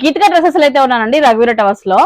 గీతగా dresses అయితే ఉన్నానండి రఘువీర టవర్స్లో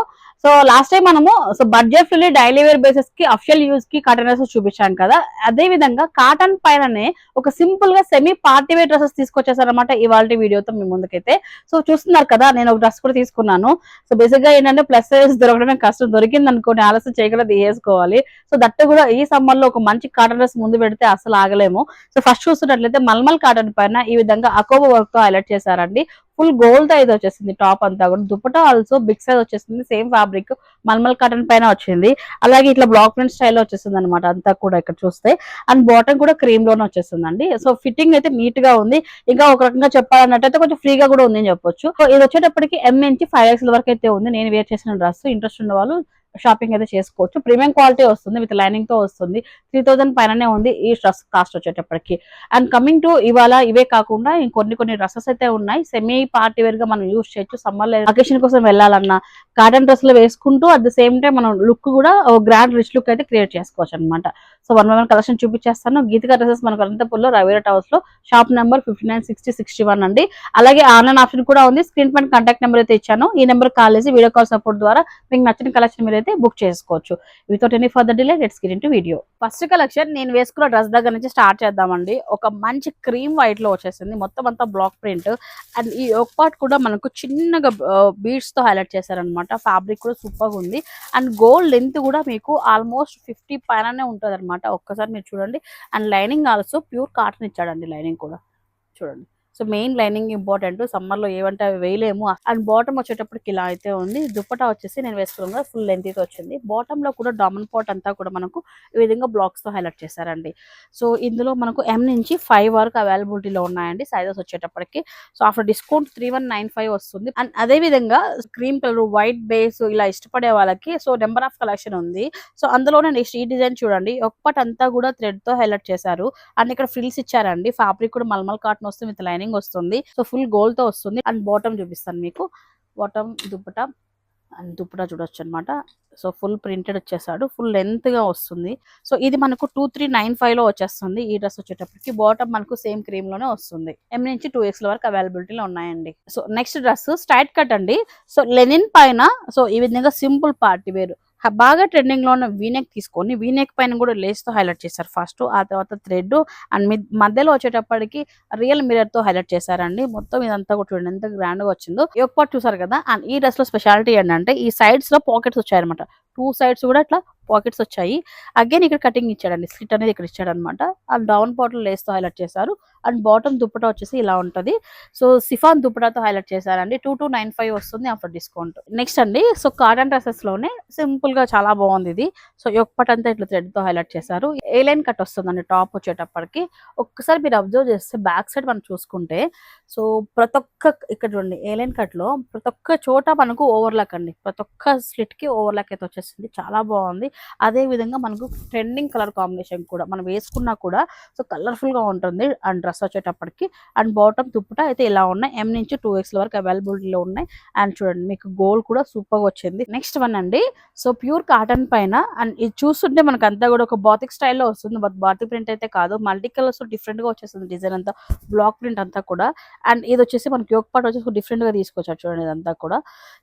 సో లాస్ట్ టైం మనము so budget free daily wear బేసిస్కి official యూజ్కి కాటన్ డ్రెస్సెస్ చూపించాం కదా. అదే విధంగా కాటన్ పైననే ఒక సింపుల్గా సెమీ పార్టీ వేర్ డ్రెస్సెస్ తీసుకొచ్చేసారనమాట ఇవాళ వీడియోతో మీ ముందుకైతే. సో చూస్తున్నారు కదా నేను ఒక డ్రెస్ కూడా తీసుకున్నాను. సో బేసిక్గా ఏంటంటే ప్లస్ సైజ్ దొరకడమే కష్టం. దొరికింది అనుకోని ఆలస్యం చేయకుండా తీసేసుకోవాలి. సో దట్టు కూడా ఈ సమ్మర్లో ఒక మంచి కాటన్ డ్రెస్ ముందు పెడితే అసలు ఆగలేము. సో ఫస్ట్ చూస్తున్నట్లయితే మల్మల్ కాటన్ పైన ఈ విధంగా అకోబో వర్క్తో హైలైట్ చేశారండి. ఫుల్ గోల్డ్ అయితే వచ్చేసింది టాప్ అంతా కూడా. దుపటా ఆల్సో బిగ్ సైజ్ వచ్చేసింది. సేమ్ ఫ్యాబ్రిక్ మల్మల్ కాటన్ పైన వచ్చింది. అలాగే ఇట్లా బ్లాక్ ప్రింట్ స్టైల్ వచ్చేసింది అనమాట అంతా కూడా ఇక్కడ చూస్తే. అండ్ బాటమ్ కూడా క్రీమ్లోనే వచ్చేసిందండి. సో ఫిట్టింగ్ అయితే నీట్గా ఉంది. ఇంకా ఒక రకంగా చెప్పాలన్నట్టయితే కొంచెం ఫ్రీగా కూడా ఉంది అని చెప్పొచ్చు ఇది వచ్చేటప్పటికి ఎం ఫైవ్ ఎక్స్ వరకు అయితే ఉంది. నేను వేర్ చేసిన డ్రెస్ ఇంట్రెస్ట్ ఉన్న వాళ్ళు షాపింగ్ అయితే చేసుకోవచ్చు. ప్రీమియం క్వాలిటీ వస్తుంది విత్ లైనింగ్తో వస్తుంది. త్రీ థౌసండ్ పైననే ఉంది ఈ డ్రెస్ కాస్ట్ వచ్చేటప్పటికి. అండ్ కమింగ్ టు ఇవాళ ఇవే కాకుండా ఇంకొన్ని కొన్ని డ్రెస్సెస్ అయితే ఉన్నాయి. సెమీ పార్టీ వేర్గా మనం యూజ్ చేయొచ్చు. సమ్మర్లో అకేషన్ కోసం వెళ్ళాలన్నా కాటన్ డ్రెస్లో వేసుకుంటూ అట్ ద సేమ్ టైం మనం లుక్ కూడా గ్రాండ్ రిచ్ లుక్ అయితే క్రియేట్ చేసుకోవచ్చు అనమాట సో వన్ వన్ కలెక్షన్ చూపించేస్తాను గీతిక డ్రెస్సెస్ మనకు అనంతపూర్లో Raveera టవర్స్లో shop number fifty nine sixty sixty one అండి. అలాగే ఆన్లైన్ ఆప్షన్ కూడా ఉంది. స్క్రీన్ పైన కాంటాక్ట్ నెంబర్ అయితే ఇచ్చాను. ఈ నెంబర్ కాల్ చేసి వీడియో కాల్ సపోర్ట్ ద్వారా మీకు నచ్చిన కలెక్షన్ మీరు అయితే బుక్ చేసుకోవచ్చు. Without any further delay let's get into video first collection నేను వేసుకున్న డ్రెస్ దగ్గర నుంచి స్టార్ట్ చేద్దామండి. ఒక మంచి క్రీమ్ వైట్లో వచ్చేసింది. మొత్తం అంతా బ్లాక్ ప్రింట్ అండ్ ఈ ఒక పార్ట్ కూడా మనకు చిన్నగా బీడ్స్తో హైలైట్ చేశారనమాట ఫ్యాబ్రిక్ కూడా సూపర్గా ఉంది. అండ్ గోల్డ్ లెంత్ కూడా మీకు ఆల్మోస్ట్ ఫిఫ్టీ పైననే ఉంటుంది అనమాట ఒక్కసారి మీరు చూడండి. And lining also pure cotton ఇచ్చాడండి లైనింగ్ కూడా. చూడండి. So main lining important. సమ్మర్లో ఏమంటే అవి వేయలేము. అండ్ బాటమ్ వచ్చేటప్పటికి ఇలా అయితే ఉంది. దుప్పటా వచ్చేసి నేను వేసుకున్న ఫుల్ లెంత్ వచ్చింది. బాటమ్లో కూడా డామన్ పాట్ అంతా కూడా మనకు ఈ విధంగా బ్లాక్స్తో హైలైట్ చేశారండి. సో ఇందులో మనకు ఎం నుంచి ఫైవ్ వరకు అవైలబిలిటీలో ఉన్నాయండి సైజెస్ వచ్చేటప్పటికి. So after discount three one nine five వస్తుంది. అండ్ అదే విధంగా క్రీమ్ కలర్ వైట్ బేస్ ఇలా ఇష్టపడే వాళ్ళకి సో నెంబర్ ఆఫ్ కలెక్షన్ ఉంది. సో అందులోనే నేను ఈ డిజైన్ చూడండి. ఒక్కటంతా కూడా థ్రెడ్తో హైలైట్ చేశారు. అండ్ ఇక్కడ ఫ్రిల్స్ ఇచ్చారండి. ఫ్యాబ్రిక్ కూడా మల్మల్ కాటన్ వస్తుంది విత్ లైనింగ్. వస్తుంది. సో ఫుల్ గోల్డ్తో వస్తుంది. అండ్ బాటమ్ చూపిస్తాను మీకు. బాటమ్ దుప్పట అండ్ దుప్పట చూడొచ్చు అనమాట సో ఫుల్ ప్రింటెడ్ వచ్చేసాడు. ఫుల్ లెంత్గా వస్తుంది. సో ఇది మనకు టూ త్రీ నైన్ ఫైవ్లో వచ్చేస్తుంది ఈ డ్రెస్ వచ్చేటప్పటికి. బాటమ్ మనకు సేమ్ క్రీమ్లోనే వస్తుంది. ఎం నుంచి టూ ఎక్స్ వరకు అవైలబిలిటీలో ఉన్నాయండి. So next dress straight cut అండి. సో లెనిన్ పైన. సో ఈ విధంగా సింపుల్ పార్టీ వేరు. బాగా ట్రెండింగ్లో ఉన్న వీనెక్ తీసుకొని వీనెక్ పైన కూడా లేస్తో హైలైట్ చేశారు ఫస్ట్ ఆ తర్వాత థ్రెడ్ అండ్ మధ్యలో వచ్చేటప్పటికి రియల్ మిరర్తో హైలైట్ చేశారండి. మొత్తం ఇదంతా కూడా చూడండి ఎంత గ్రాండ్గా వచ్చిందో ఎక్కువ చూసారు కదా? అండ్ ఈ డ్రెస్లో స్పెషాలిటీ ఏంటంటే ఈ సైడ్స్లో పాకెట్స్ వచ్చాయన్నమాట. టూ సైడ్స్ కూడా ఇట్లా పాకెట్స్ వచ్చాయి. అగైన్ ఇక్కడ కటింగ్ ఇచ్చాడండి. స్లిట్ అనేది ఇక్కడ ఇచ్చాడనమాట. అండ్ డౌన్ బాటిల్ లేస్తో హైలైట్ చేశారు. అండ్ బాటమ్ దుప్పటా వచ్చేసి ఇలా ఉంటది. సో సిఫాన్ దుప్పటాతో హైలైట్ చేశారండి. టూ టూ నైన్ ఫైవ్ వస్తుంది ఆఫ్టర్ డిస్కౌంట్ నెక్స్ట్ అండి సో కాటన్ డ్రెస్సెస్లోనే సింపుల్గా చాలా బాగుంది ఇది. సో ఒక్కటంతా ఇట్లా థ్రెడ్తో హైలైట్ చేశారు. ఏ లైన్ కట్ వస్తుందండి టాప్ వచ్చేటప్పటికి. ఒక్కసారి మీరు అబ్జర్వ్ చేస్తే బ్యాక్ సైడ్ మనం చూసుకుంటే సో ప్రతి ఒక్క ఇక్కడ చూడండి ఏ లైన్ కట్లో ప్రతి ఒక్క చోట మనకు ఓవర్లాక్ అండి. ప్రతి ఒక్క స్లిట్కి ఓవర్లాక్ అయితే వచ్చేసింది. చాలా బాగుంది. అదే విధంగా మనకు ట్రెండింగ్ కలర్ కాంబినేషన్ కూడా మనం వేసుకున్నా కూడా సో కలర్ఫుల్గా ఉంటుంది. అండ్ డ్రెస్ వచ్చేటప్పటికి అండ్ బాటమ్ దుప్పట అయితే ఇలా ఉన్నాయి. ఎం నుంచి టూ ఎక్స్ వరకు అవైలబిలిటీలో ఉన్నాయి. అండ్ చూడండి మీకు గోల్డ్ కూడా సూపర్గా వచ్చింది. నెక్స్ట్ వన్ అండి సో ప్యూర్ కాటన్ పైన అండ్ ఇది చూస్తుంటే మనకు అంతా కూడా ఒక బాతిక్ స్టైల్లో వస్తుంది. బట్ బాతిక్ ప్రింట్ అయితే కాదు మల్టీ కలర్స్ డిఫరెంట్గా వచ్చేస్తుంది డిజైన్ అంతా బ్లాక్ ప్రింట్ అంతా కూడా. అండ్ ఇది వచ్చేసి మనకి యోగ పాట వచ్చేసి డిఫరెంట్గా తీసుకొచ్చారు చూడండి ఇదంతా కూడా.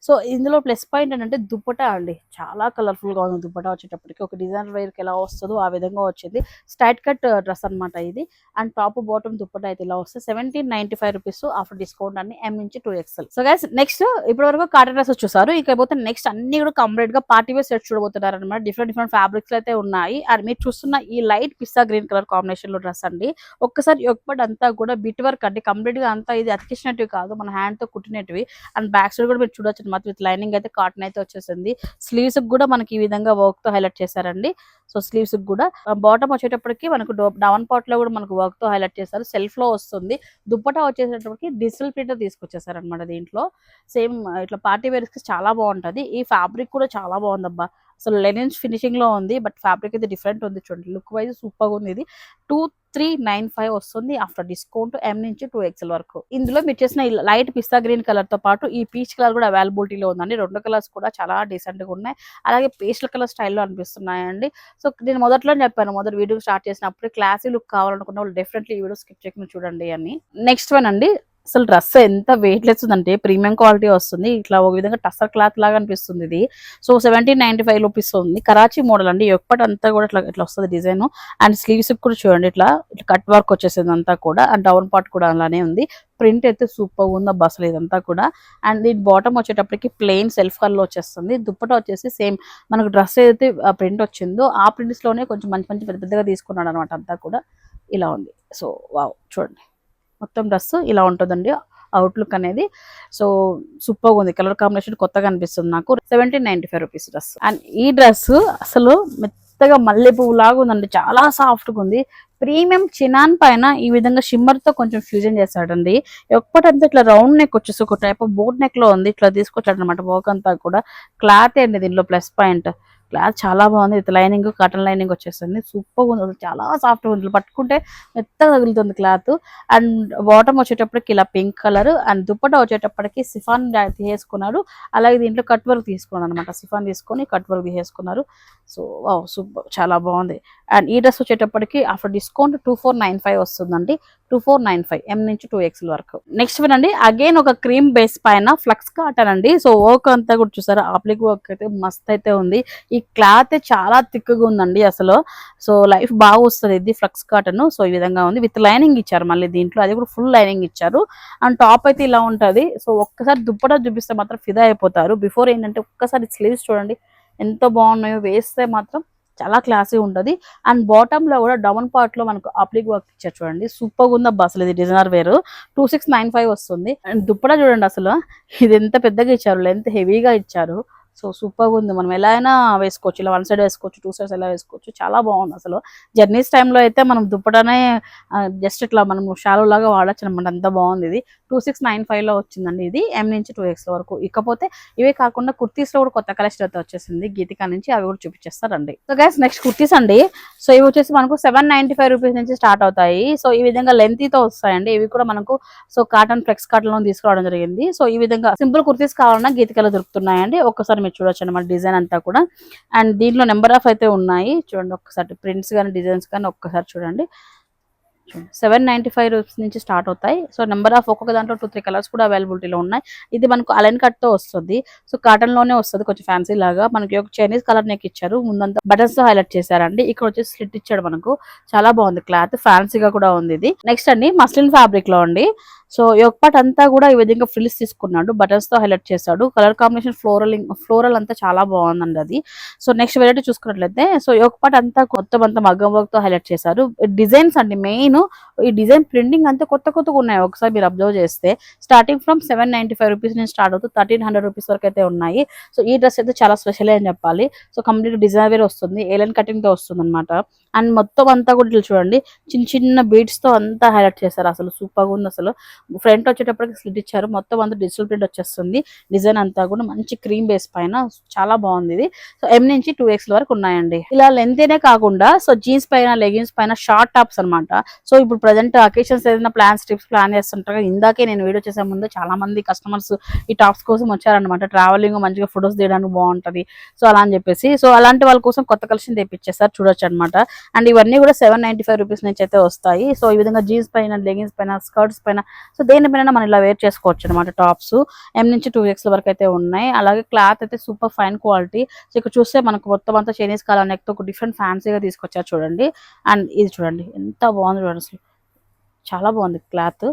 సో ఇందులో ప్లస్ పాయింట్ ఏంటంటే దుప్పట అండి. చాలా కలర్ఫుల్గా ఉంది దుప్పట వచ్చేటప్పటికి ఒక డిజైన్ వేర్కి ఎలా వస్తుందో ఆ విధంగా వచ్చింది. స్టైట్ కట్ డ్రెస్ అన్నమాట ఇది. అండ్ టాప్ బాటమ్ దుప్పట అయితే ఇలా వస్తుంది seventy ninety five rupees after discount అన్ని ఎం నుంచి to XL so guys next ఇప్పటి వరకు కాటన్ డ్రెస్ చూసారు ఇకపోతే నెక్స్ట్ అన్ని కూడా కంప్లీట్గా పార్టీ వేర్ సెట్ చూడబోతున్నారు అనమాట డిఫరెంట్ డిఫరెంట్ ఫ్యాబ్రిక్స్ అయితే ఉన్నాయి. అండ్ మీరు చూస్తున్న ఈ లైట్ పిస్తా గ్రీన్ కలర్ కాంబినేషన్లో డ్రెస్ అండి. ఒక్కసారి ఒక్కటి అంతా కూడా బిట్ వర్క్ అండి. కంప్లీట్గా అంతా ఇది అతికించినట్టు కాదు. మన హ్యాండ్తో కుట్టినట్టువి అండ్ బ్యాక్ సైడ్ కూడా మీరు చూడొచ్చు అనమాట విత్ లైనింగ్ అయితే కాటన్ అయితే వచ్చేసింది. స్లీవ్స్ కూడా మనకి ఈ విధంగా వర్క్తో హైలైట్ చేశారండి. సో స్లీవ్స్ కూడా. బాటమ్ వచ్చేటప్పటికి మనకు డౌన్ పార్ట్లో కూడా మనకు వర్క్తో హైలైట్ చేశారు. సెల్ఫ్లో వస్తుంది. దుప్పటా వచ్చేటప్పటికి డిజిటల్ ప్రింట్ తీసుకొచ్చేసారు అనమాట దీంట్లో. సేమ్ ఇట్లా పార్టీ వేర్స్కి చాలా బాగుంటది. ఈ ఫ్యాబ్రిక్ కూడా చాలా బాగుందబ్బా. అసలు లెనిన్స్ ఫినిషింగ్లో ఉంది. బట్ ఫ్యాబ్రిక్ అయితే డిఫరెంట్ ఉంది చూడండి. లుక్ వైజ్ సూపర్గా ఉంది ఇది. టూ త్రీ నైన్ ఫైవ్ వస్తుంది ఆఫ్టర్ డిస్కౌంట్ ఎం నుంచి టూ ఎక్స్ఎల్ వరకు. ఇందులో మీరు చేసిన లైట్ పిస్తా గ్రీన్ కలర్తో పాటు ఈ పీచ్ కలర్ కూడా అవైలబిలిటీలో ఉందండి. రెండు కలర్స్ కూడా చాలా డీసెంట్గా ఉన్నాయి. అలాగే పేస్టల్ కలర్ స్టైల్లో అనిపిస్తున్నాయండి. సో నేను మొదట్లో చెప్పాను మొదటి వీడియో స్టార్ట్ చేసినప్పుడు క్లాసీ లుక్ కావాలనుకున్న వాళ్ళు డెఫినెట్లీ ఈ వీడియో స్కిప్ చేయకుండా చూడండి అని. నెక్స్ట్ వన్ అండి. అసలు డ్రెస్ ఎంత వెయిట్లెస్ ఉందంటే ప్రీమియం క్వాలిటీ వస్తుంది. ఇట్లా ఒక విధంగా టసర్ క్లాత్ లాగా అనిపిస్తుంది ఇది. So seventy ninety five rupees ఉంది కరాచీ మోడల్ అండి. ఎప్పటి అంతా కూడా ఇట్లా ఇట్లా వస్తుంది డిజైన్ అండ్ స్లీవ్స్ కూడా చూడండి. ఇట్లా ఇట్లా కట్ వర్క్ వచ్చేసింది అంతా కూడా. అండ్ డౌన్ పార్ట్ కూడా అలానే ఉంది. ప్రింట్ అయితే సూపర్ ఉంది బస్సులు ఇదంతా కూడా. అండ్ దీని బాటమ్ వచ్చేటప్పటికి ప్లెయిన్ సెల్ఫ్ కలర్ వచ్చేస్తుంది. దుప్పట వచ్చేసి సేమ్ మనకు డ్రెస్ ఏదైతే ప్రింట్ వచ్చిందో ఆ ప్రింట్స్లోనే కొంచెం మంచి మంచి పెద్ద పెద్దగా తీసుకున్నాడు అనమాట అంతా కూడా. ఇలా ఉంది. సో వావ్ చూడండి. మొత్తం డ్రెస్ ఇలా ఉంటుందండి. అవుట్లుక్ అనేది. సో సూపర్గా ఉంది. కలర్ కాంబినేషన్ కొత్తగా అనిపిస్తుంది నాకు. Seventy ninety five rupees dress and ఈ డ్రెస్ అసలు మెత్తగా మల్లె పువ్వు లాగా ఉందండి. చాలా సాఫ్ట్గా ఉంది. ప్రీమియం చినాన్ పైన ఈ విధంగా షిమ్మర్తో కొంచెం ఫ్యూజన్ చేశాడండి. ఎప్పటంతా ఇట్లా రౌండ్ నెక్ వచ్చేసి ఒక టైప్ బోట్ నెక్లో ఉంది. ఇట్లా తీసుకొచ్చాడు అనమాట వర్క్ అంతా కూడా. క్లాత్ అండి దీనిలో ప్లస్ పాయింట్ క్లాత్ చాలా బాగుంది. ఇది లైనింగ్ కాటన్ లైనింగ్ వచ్చేస్తుంది. సూపర్ ఉంది. అసలు చాలా సాఫ్ట్ ఉంది. పట్టుకుంటే మెత్తగా తగులుతుంది క్లాత్ అండ్ బాటమ్ వచ్చేటప్పటికి ఇలా పింక్ కలర్ అండ్ దుప్పట వచ్చేటప్పటికి సిఫాన్ తీసేసుకున్నారు అలాగే దీంట్లో కట్ వర్క్ తీసుకున్నాను అనమాట సిఫాన్ తీసుకొని కట్ వర్క్ తీసేసుకున్నారు సో సూపర్ చాలా బాగుంది. అండ్ ఈ డ్రెస్ వచ్చేటప్పటికి after discount two four nine five వస్తుందండి. Two four nine five M నుంచి టూ ఎక్స్ వరకు. నెక్స్ట్ వినండి అగైన్ ఒక క్రీమ్ బేస్ పైన ఫ్లక్స్ కాటన్ అండి. సో వర్క్ అంతా కూడా చూసారా ఆప్లిక్ వర్క్ అయితే మస్త్ అయితే ఉంది. ఈ క్లాత్ చాలా థిక్గా ఉందండి అసలు. సో లైఫ్ బాగా వస్తుంది ఇది ఫ్లక్స్ కాటన్ సో ఈ విధంగా ఉంది. విత్ లైనింగ్ ఇచ్చారు మళ్ళీ దీంట్లో. అది కూడా ఫుల్ లైనింగ్ ఇచ్చారు. అండ్ టాప్ అయితే ఇలా ఉంటది. సో ఒక్కసారి దుప్పట చూపిస్తే మాత్రం ఫిదా అయిపోతారు. బిఫోర్ ఏంటంటే ఒక్కసారి స్లీవ్స్ చూడండి ఎంత బాగున్నాయో వేస్తే మాత్రం చాలా క్లాసీ ఉంటది అండ్ బాటమ్లో కూడా డౌన్ పార్ట్లో మనకు అప్లిక్ వర్క్ ఇచ్చారు చూడండి. సూపర్గా ఉంది అసలు ఇది డిజైనర్ వేరు. టూ సిక్స్ నైన్ ఫైవ్ వస్తుంది. అండ్ దుప్పట చూడండి అసలు. ఇది ఎంత పెద్దగా ఇచ్చారు. లెంత్ హెవీగా ఇచ్చారు. సో సూపర్గా ఉంది. మనం ఎలా అయినా వేసుకోవచ్చు. ఇలా వన్ సైడ్ వేసుకోవచ్చు టూ సైడ్స్ ఎలా వేసుకోవచ్చు. చాలా బాగుంది అసలు. జర్నీస్ టైంలో అయితే మనం దుప్పటనే జస్ట్ ఇట్లా మనం షాలో లాగా వాడచ్చు అనమాట అంత బాగుంది ఇది. టూ సిక్స్ నైన్ ఫైవ్లో వచ్చిందండి ఇది. ఎం నుంచి టూ ఎక్స్ వరకు. ఇకపోతే ఇవే కాకుండా కుర్తీస్లో కూడా కొత్త కలెక్షన్ అయితే వచ్చేసింది. గీతికా నుంచి అవి కూడా చూపించేస్తారండి సో గైస్ నెక్స్ట్ కుర్తీస్ అండి. సో ఇవి వచ్చేసి మనకు సెవెన్ నైన్టీ ఫైవ్ రూపీస్ నుంచి స్టార్ట్ అవుతాయి. సో ఈ విధంగా లెంత్తో వస్తాయండి. ఇవి కూడా మనకు సో కాటన్ ఫ్లెక్స్ కాటన్లో తీసుకురావడం జరిగింది. సో ఈ విధంగా సింపుల్ కుర్తీస్ కావాలన్నా గీతికలు దొరుకుతున్నాయండి. ఒక్కసారి మీరు చూడొచ్చు అనమాట డిజైన్ అంతా కూడా. అండ్ దీంట్లో నెంబర్ ఆఫ్ అయితే ఉన్నాయి. చూడండి ఒక్కసారి ప్రింట్స్ కానీ డిజైన్స్ కానీ ఒక్కసారి చూడండి. సెవెన్ నైన్టీ ఫైవ్ రూపీస్ నుంచి స్టార్ట్ అవుతాయి. సో నెంబర్ ఆఫ్ ఒక్కొక్క దాంట్లో టూ త్రీ కలర్స్ కూడా అవైలబిలిటీలో ఉన్నాయి. ఇది మనకు అలైన్ కట్తో వస్తుంది. సో కాటన్లోనే వస్తుంది కొంచెం ఫ్యాన్సీ లాగా. మనకి ఒక చైనీస్ కలర్ నెక్ ఇచ్చారు. ముందంతా బటన్స్ హైలైట్ చేశారండి. ఇక్కడ వచ్చేసి స్లిట్ ఇచ్చాడు మనకు. చాలా బాగుంది క్లాత్. ఫ్యాన్సీగా కూడా ఉంది ఇది. నెక్స్ట్ అండి మస్లిన్ ఫ్యాబ్రిక్లో అండి. సో ఈ ఒక పార్ట్ అంతా కూడా ఈ విధంగా ఫ్రిల్స్ తీసుకున్నాడు బటన్స్తో హైలైట్ చేశాడు. కలర్ కాంబినేషన్ ఫ్లోరల్ ఫ్లోరల్ అంతా చాలా బాగుందండి అది. సో నెక్స్ట్ వెరైటీ చూసుకున్నట్లయితే సో ఈ ఒక పార్ట్ అంతా కొత్త అంతా మగ్గం వర్క్తో హైలైట్ చేశారు. డిజైన్స్ అండి మెయిన్ ఈ డిజైన్ ప్రింటింగ్ అంతా కొత్త కొత్తగా ఉన్నాయి. ఒకసారి మీరు అబ్జర్వ్ చేస్తే starting from seven ninety five rupees నుంచి స్టార్ట్ అవుతూ థర్టీన్ హండ్రెడ్ రూపీస్ వరకు అయితే ఉన్నాయి. సో ఈ డ్రెస్ అయితే చాలా స్పెషల్ అని చెప్పాలి. సో కంప్లీట్ డిజైన్ వేరే వస్తుంది ఏలన్ కటింగ్తో వస్తుంది అనమాట అండ్ మొత్తం అంతా కూడా చూడండి చిన్న చిన్న బీట్స్తో అంతా హైలైట్ చేశారు. అసలు సూపర్గా ఉంది అసలు. ఫ్రంట్ వచ్చేటప్పటికి స్లిట్ ఇచ్చారు. మొత్తం అంతా డిజిటల్ ప్రింట్ వచ్చేస్తుంది. డిజైన్ అంతా కూడా మంచి క్రీమ్ బేస్ పైన చాలా బాగుంది ఇది. సో ఎం నుంచి టూ ఎక్స్ వరకు ఉన్నాయండి. ఇలా లెంతేనే కాకుండా సో జీన్స్ పైన లెగిన్స్ పైన షార్ట్ టాప్స్ అన్నమాట. సో ఇప్పుడు ప్రజెంట్ అకేషన్స్ ఏదైనా ప్లాన్స్ ట్రిప్స్ ప్లాన్ చేస్తుంటారు ఇందాకే నేను వీడియో చేసే ముందు చాలా మంది కస్టమర్స్ ఈ టాప్స్ కోసం వచ్చారనమాట ట్రావెలింగ్ మంచిగా ఫొటోస్ తీయడానికి బాగుంటది. సో అలా అని చెప్పేసి. సో అలాంటి వాళ్ళ కోసం కొత్త కలెక్షన్ తెప్పించేస్తారు చూడొచ్చు అనమాట అండ్ ఇవన్నీ కూడా సెవెన్ నైన్టీ ఫైవ్ రూపీస్ నుంచి అయితే వస్తాయి. సో ఈ విధంగా జీన్స్ పైన లెగిన్స్ పైన స్కర్ట్స్ పైన సో దేనిపైన మనం ఇలా వేర్ చేసుకోవచ్చు అనమాట టాప్స్. ఎం నుంచి టూ ఎక్స్ వరకు అయితే ఉన్నాయి. అలాగే క్లాత్ అయితే సూపర్ ఫైన్ క్వాలిటీ. సో ఇక్కడ చూస్తే మనకు మొత్తం అంతా చైనీస్ కాలం నెక్తో ఒక డిఫరెంట్ ఫ్యాన్సీగా తీసుకొచ్చారు చూడండి. అండ్ ఇది చూడండి ఎంత బాగుంది చూడండి అసలు. చాలా బాగుంది క్లాత్.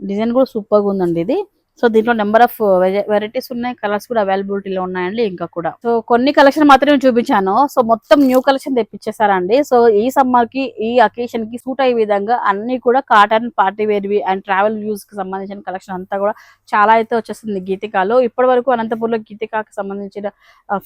డిజైన్ కూడా సూపర్గా ఉందండి ఇది. సో దీంట్లో నెంబర్ ఆఫ్ వెరైటీస్ ఉన్నాయి కలర్స్ కూడా అవైలబిలిటీలో ఉన్నాయండి ఇంకా కూడా. సో కొన్ని కలెక్షన్ మాత్రమే చూపించాను. సో మొత్తం న్యూ కలెక్షన్ తెప్పించేసారండి సో ఈ సమ్మర్కి ఈ అకేషన్కి సూట్ అయ్యే విధంగా అన్ని కూడా కాటన్ పార్టీ వేర్వి అండ్ ట్రావెల్ యూస్కి సంబంధించిన కలెక్షన్ అంతా కూడా చాలా అయితే వచ్చేస్తుంది గీతికాలో. ఇప్పటి వరకు అనంతపూర్లో గీతికాకి సంబంధించిన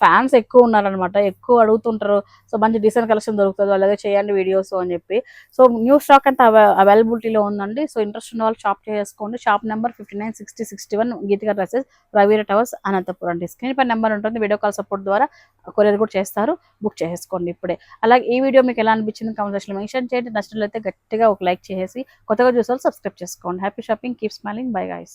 ఫ్యాన్స్ ఎక్కువ ఉన్నారనమాట ఎక్కువ అడుగుతుంటారు సో మంచి డిసెంట్ కలెక్షన్ దొరుకుతుంది అలాగే చేయండి వీడియోస్ అని చెప్పి. సో న్యూ స్టాక్ అంతా అవైలబిలిటీలో ఉందండి. సో ఇంట్రెస్ట్ ఉన్న వాళ్ళు షాప్ చేసుకోండి shop number fifty nine sixty sixty one Geethika dresses Raveera towers Anantapuram అండి స్క్రీన్ పై నెంబర్ ఉంటుంది వీడియో కాల్ సపోర్ట్ ద్వారా కొరియర్ కూడా చేస్తారు బుక్ చేసుకోండి ఇప్పుడే. అలాగే ఈ వీడియో మీకు ఎలా అనిపించింది కామెంట్ సెక్షన్లో మెన్షన్ చేయండి. నచ్చినట్లయితే గట్టిగా ఒక లైక్ చేసేసి కొత్తగా చూసారు సబ్స్క్రైబ్ చేసుకోండి. Happy shopping keep smiling bye guys